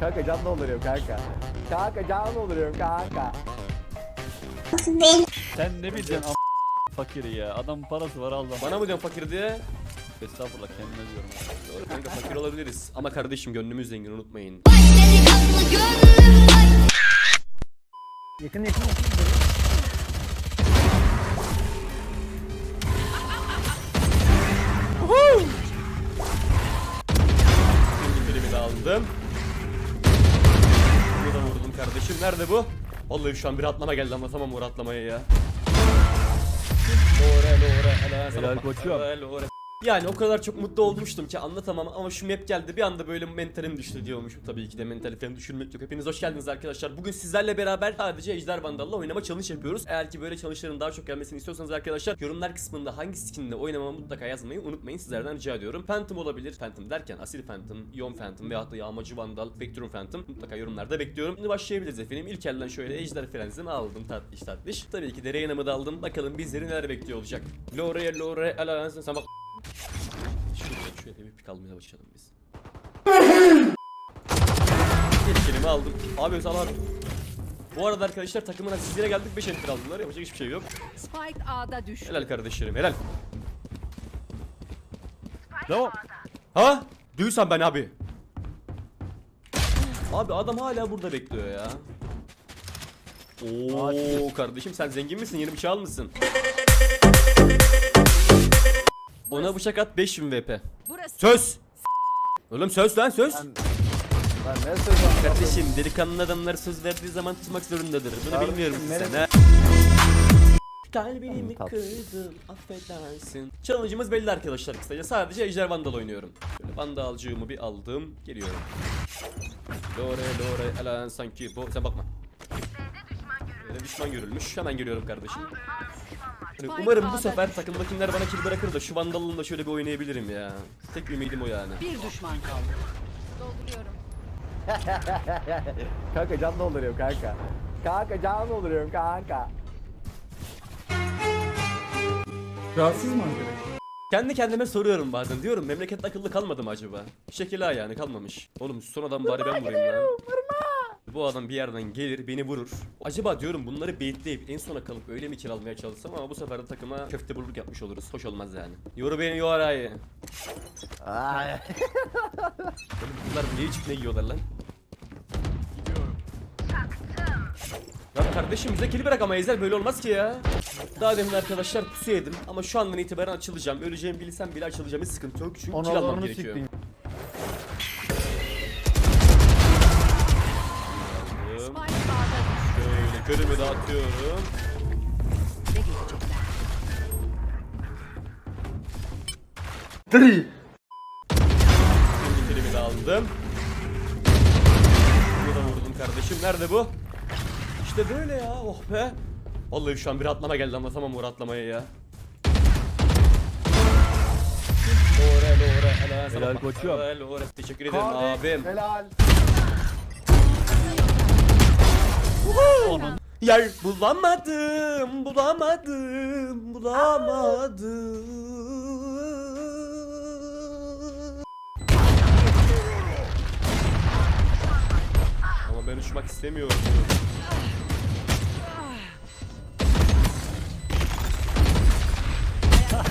kanka can dolduruyorum kanka. Kanka can dolduruyorum kanka. Sen ne bileceksin am fakiri ya. Adam parası var Allah. Bana mı diyorsun fakir diye? Estağfurullah kendime diyorum. Doğru kanka fakir olabiliriz. Ama kardeşim gönlümüz zengin unutmayın. Yakın yakın yakın. Aldım. Bunu da vurdum kardeşim. Nerede bu? Vallahi şu an bir atlama geldi anlatamam bu atlamaya ya. Lore lore helal Helal koçum. Helal. Yani o kadar çok mutlu olmuştum ki anlatamam ama şu map geldi bir anda böyle mentalim düştü diyormuşum tabii ki de mentali falan düşürmek yok. Hepiniz hoş geldiniz arkadaşlar. Bugün sizlerle beraber sadece Ejder Vandal'la oynama challenge yapıyoruz. Eğer ki böyle challenge'ların daha çok gelmesini istiyorsanız arkadaşlar yorumlar kısmında hangi skinle oynamamı mutlaka yazmayı unutmayın. Sizlerden rica ediyorum. Phantom olabilir. Phantom derken Asil Phantom, Ion Phantom veyahut da Yağmacı Vandal, Vectrum Phantom mutlaka yorumlarda bekliyorum. Şimdi başlayabiliriz efendim. İlk elden şöyle Ejder Frenzimi aldım tatlış tatlış. Tabii ki de Reyna'mı da aldım. Bakalım bizleri neler bekliyor olacak. Lore Lore ala sen bak bir pik almaya başlayalım biz. Bir kelime aldım. Abi Özal abi. Bu arada arkadaşlar takımın asistine geldik 5 enter aldılar. Yapacak hiçbir şey yok. Spike A'da düştü. Helal kardeşlerim helal. Devam. Ha? Duysan ben abi. Abi adam hala burada bekliyor ya. Oo kardeşim sen zengin misin? Yeni bıçağı almışsın. Ona bıçak at 5000 VP. Burası Söz. Oğlum söz lan söz. Lan ne söylüyorsun? Kardeşim delikanlı adamlar söz verdiği zaman tutmak zorundadır. Bunu Kardeşim, bilmiyorum benim- sen ha. Kalbimi kırdın affedersin. Challenge'ımız belli arkadaşlar kısaca. Sadece Ejder Vandal oynuyorum. Şöyle Vandalcığımı bir aldım. Geliyorum. Lore lore elan sanki bu. Sen bakma. Böyle düşman görülmüş. Hemen geliyorum kardeşim. Yani umarım bu sefer takımdakiler bana kill bırakır da şu Vandal'ını da şöyle bir oynayabilirim ya. Tek ümidim o yani. bir düşman kaldı. Dolduruyorum. kanka can dolduruyorum kanka. Kanka can dolduruyorum kanka. Rahatsız mı arkadaş? Kendi kendime soruyorum bazen diyorum memleket akıllı kalmadı mı acaba? Şekil yani kalmamış. Oğlum son adam bari ben vurayım lan. Bu adam bir yerden gelir beni vurur. Acaba diyorum bunları baitleyip en sona kalıp öyle mi kiralmaya çalışsam ama bu sefer de takıma köfte bulurluk yapmış oluruz. Hoş olmaz yani. Yoru beni yorayı. Ay. Oğlum bunlar niye ne yiyorlar lan? Ya kardeşim bize kili bırak ama Ezel böyle olmaz ki ya. Daha demin arkadaşlar pusu yedim ama şu andan itibaren açılacağım. Öleceğimi bilsem bile açılacağım. Hiç sıkıntı yok çünkü kill almam gerekiyor. siktin. Şöyle körümü dağıtıyorum. Ne görecekler? İkinci kilimi de aldım. Bunu da vurdum kardeşim. Nerede bu? İşte böyle ya. Oh be. Vallahi şu an bir atlama geldi anlatamam bu atlamaya ya. Lore lore helal sana Helal koçum. Helal lore teşekkür ederim Kahve, abim. Helal. Yer bulamadım, bulamadım, bulamadım. Ama ben uçmak istemiyorum.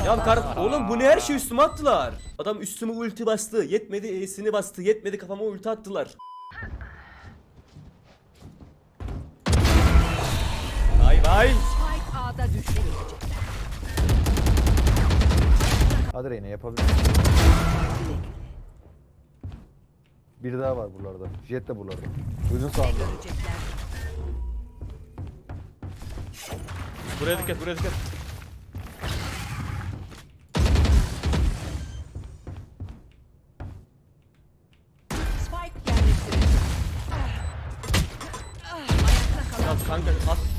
ya kar oğlum bu ne her şey üstüme attılar. Adam üstüme ulti bastı. Yetmedi E'sini bastı. Yetmedi kafama ulti attılar. Vay. Spike A'da düştü. Hadi Reyna yapabilirsin. Bir daha var buralarda. Jet de buralarda. Ne sağında. görecekler? Buraya dikkat, buraya dikkat.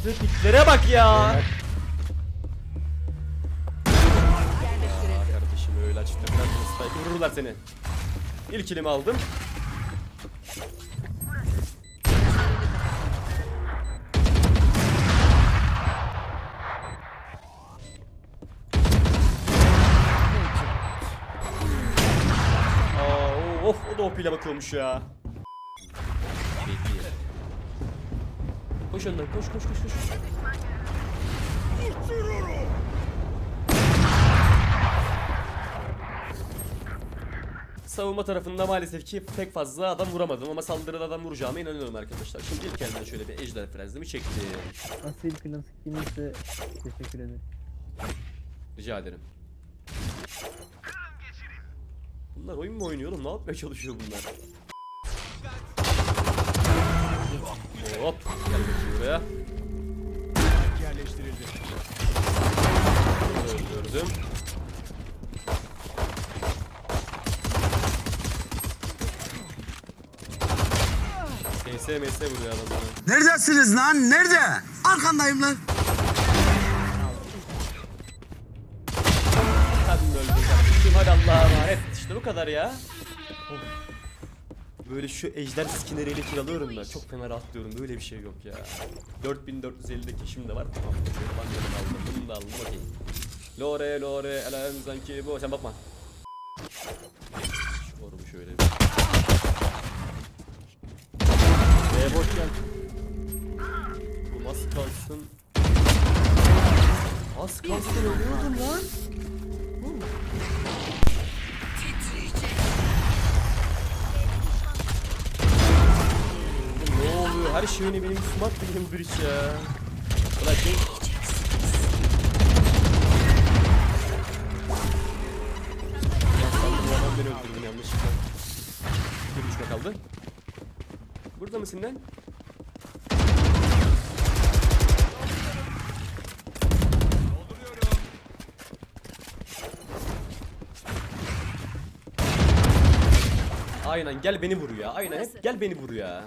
Kanka attığı piklere bak ya. Aa, kardeşim öyle açıkta biraz spike vururlar seni. İlk kilimi aldım. Aa, oh o da OP ile bakıyormuş ya. Koş önden koş koş koş koş. Savunma tarafında maalesef ki pek fazla adam vuramadım ama saldırıda adam vuracağıma inanıyorum arkadaşlar. Şimdi ilk elden şöyle bir ejder frenzimi çektim. Asil klasik kimse teşekkür ederim. Rica ederim. Bunlar oyun mu oynuyor oğlum? Ne yapmaya çalışıyor bunlar? Hop. Gel bakayım buraya. Yerleştirildi. Öldürdüm. MS MS vuruyor adamlara. Neredesiniz lan? Nerede? Arkandayım lan. Kadın öldü kardeşim. Hadi Allah'a emanet. İşte bu kadar ya. Of. Böyle şu ejder skinleriyle kiralıyorum ben. Çok fena rahatlıyorum. Böyle bir şey yok ya. 4450 de keşim de var. Tamam. Şöyle bandını aldım. Bunu da aldım. Okey. Lore lore elem sanki bu. Sen bakma. Şu şöyle. bir- B boş gel. Bu az kalsın. Az kalsın ölüyordum lan. Her şeyini benim üstüme attı bir iş ya. O adam beni öldürdün yanlışlıkla. Bir buçuk kaldı. Burada mısın lan? Aynen gel beni vur ya. Aynen hep gel beni vur ya.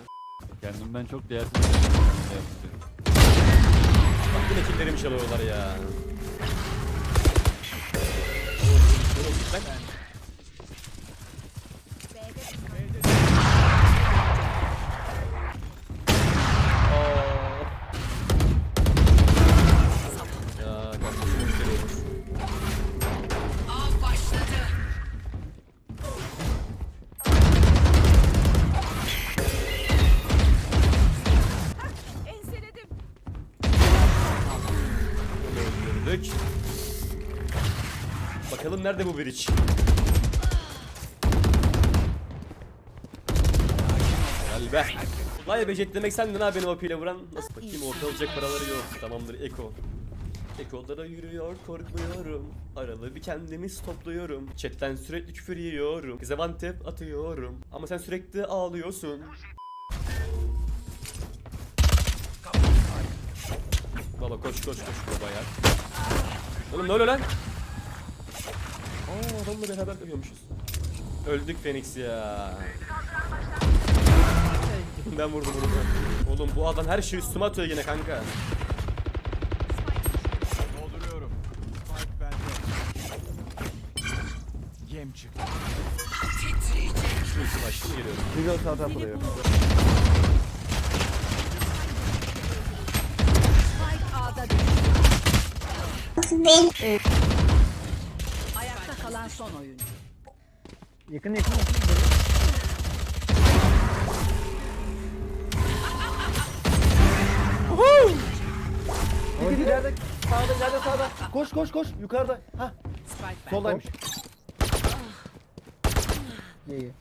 Kendimden çok değersiz bir şey yapıyorum. Bak yine killerimi çalıyorlar ya. Bak. Nerede bu bridge? Gel be. Vay be jet demek sendin ha beni OP ile vuran. Nasıl bakayım orta olacak paraları yok. Tamamdır Eko. Eko'lara yürüyor korkmuyorum. Aralı bir kendimi topluyorum. Chatten sürekli küfür yiyorum. Kıza tap atıyorum. Ama sen sürekli ağlıyorsun. Baba koş koş koş baba ya. Oğlum ne oluyor lan? Aa adamla beraber dövüyormuşuz. Öldük Phoenix ya. ben vurdum bunu. Oğlum bu adam her şeyi üstüme atıyor yine kanka. Dolduruyorum. Spike bende. Yem çıktı. Ulti başlı mı geliyorum? Single sağ tarafı Spike A'da düştü. Kalan son oyuncu. Yakın yakın yakın. İleride sağda ileride sağda. Koş koş koş yukarıda. Hah Spike soldaymış. İyi iyi.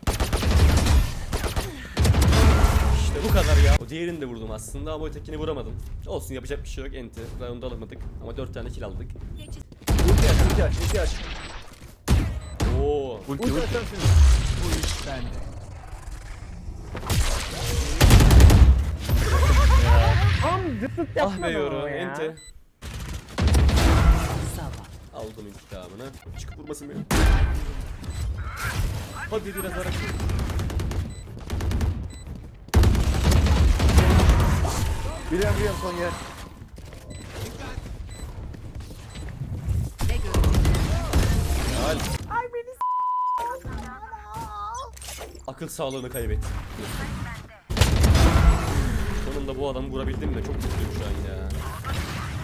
İşte bu kadar ya. O diğerini de vurdum aslında ama ötekini vuramadım. Olsun yapacak bir şey yok enti. Round'u alamadık ama 4 tane kill aldık. Ulti aç ulti aç ulti. Ulti. Bu iş bende. Tam zıt zıt Ah yapma be yoru. Sabah. Aldım intikamını. Çıkıp vurmasın beni. Hadi biraz hareket. Biliyorum biliyorum son yer. Helal. Akıl sağlığını kaybetti. Sonunda bu adamı vurabildim de çok mutluyum şu an ya.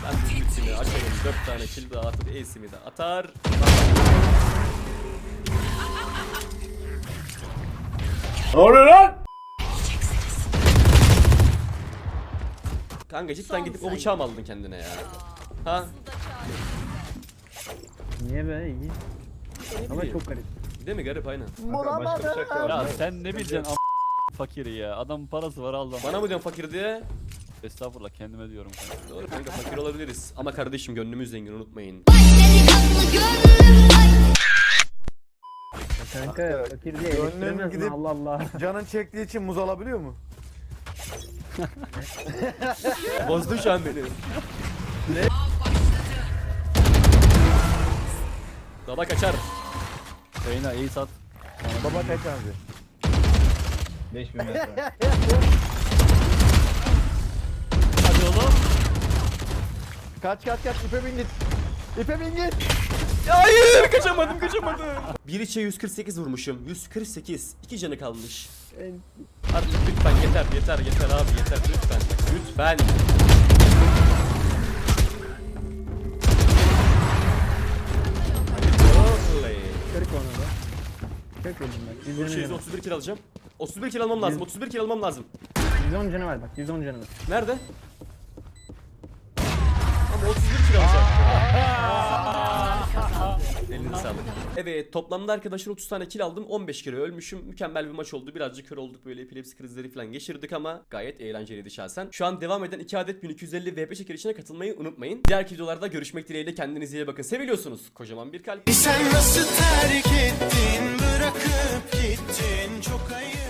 Ben bu ultimi açayım. 4 tane kill daha atıp ace'imi de atar. Kanka cidden gidip o bıçağı mı aldın kendine ya? Ha? Niye be iyi. Ama çok garip. Değil mi garip aynen. Ya sen ne bileceksin am fakiri ya. Adamın parası var Allah. Bana mı diyorsun fakir diye? Estağfurullah kendime diyorum. kanka. Doğru kanka fakir olabiliriz. Ama kardeşim gönlümüz zengin unutmayın. Kanka fakir diye Gönlüm eleştiremezsin gidip- Allah Allah. Canın çektiği için muz alabiliyor mu? Bozdun şu an beni. Baba kaçar. Reyna iyi sat. Baba kaç abi? 5000 metre. Hadi oğlum. Kaç kaç kaç ipe bin git. İpe bin git. Hayır kaçamadım kaçamadım. Bir içe 148 vurmuşum. 148. İki canı kalmış. Artık lütfen yeter yeter yeter abi yeter lütfen. Lütfen. Onu da. Bak. Dur 120 şey canı. 31 kill alacağım. 31 kill almam lazım. 31 kill almam lazım. 110 canı var bak 110 canı var. Nerede? Ama 31 kill alacağım. Sağlık. Evet toplamda arkadaşlar 30 tane kill aldım 15 kere ölmüşüm mükemmel bir maç oldu birazcık kör olduk böyle epilepsi krizleri falan geçirdik ama gayet eğlenceliydi şahsen. Şu an devam eden 2 adet 1250 VP çekilişine katılmayı unutmayın. Diğer videolarda görüşmek dileğiyle kendinize iyi bakın seviliyorsunuz kocaman bir kalp. Sen nasıl terk ettin bırakıp gittin çok ayıp